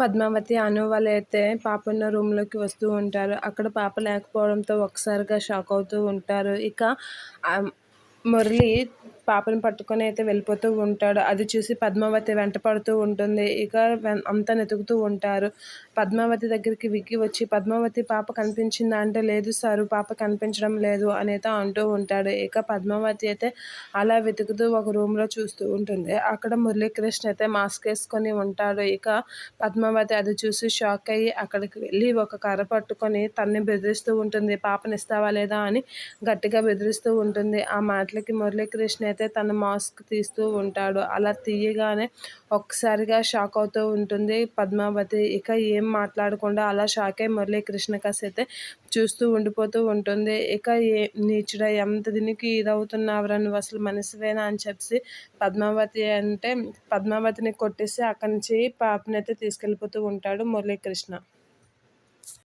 పద్మావతి అను వాళ్ళైతే పాప ఉన్న రూమ్లోకి వస్తూ ఉంటారు. అక్కడ పాప లేకపోవడంతో ఒకసారిగా షాక్ అవుతూ ఉంటారు. ఇక మురళి పాపను పట్టుకొని అయితే వెళ్ళిపోతూ ఉంటాడు. అది చూసి పద్మావతి వెంట పడుతూ ఉంటుంది. ఇక అంతా వెతుకుతూ ఉంటారు. పద్మావతి దగ్గరికి విక్కి వచ్చి పద్మావతి పాప కనిపించిందా? అంటే లేదు సారు పాప కనిపించడం లేదు అనేది అంటూ ఉంటాడు. ఇక పద్మావతి అయితే అలా వెతుకుతూ ఒక రూమ్లో చూస్తూ ఉంటుంది. అక్కడ మురళీకృష్ణ అయితే మాస్క్ వేసుకొని ఉంటాడు. ఇక పద్మావతి అది చూసి షాక్ అయ్యి అక్కడికి వెళ్ళి ఒక కర్ర పట్టుకొని తన్ని బెదిరిస్తూ ఉంటుంది. పాపని ఇస్తావా లేదా? అని గట్టిగా బెదిరిస్తూ ఉంటుంది. ఆ మాటలకి మురళీకృష్ణ అయితే తన మాస్క్ తీస్తూ ఉంటాడు. అలా తీయగానే ఒక్కసారిగా షాక్ అవుతూ ఉంటుంది పద్మావతి. ఇక ఏం మాట్లాడకుండా అలా షాక్ అయి మురళీకృష్ణ కాసి అయితే చూస్తూ ఉండిపోతూ ఉంటుంది. ఇక ఏ నీచుడ ఎంత దీనికి ఇదవుతున్నావురా? నువ్వు అసలు మనసువేనా అని చెప్పి పద్మావతి అంటే పద్మావతిని కొట్టేసి అక్కడి నుంచి పాపనైతే తీసుకెళ్ళిపోతూ ఉంటాడు మురళీకృష్ణ.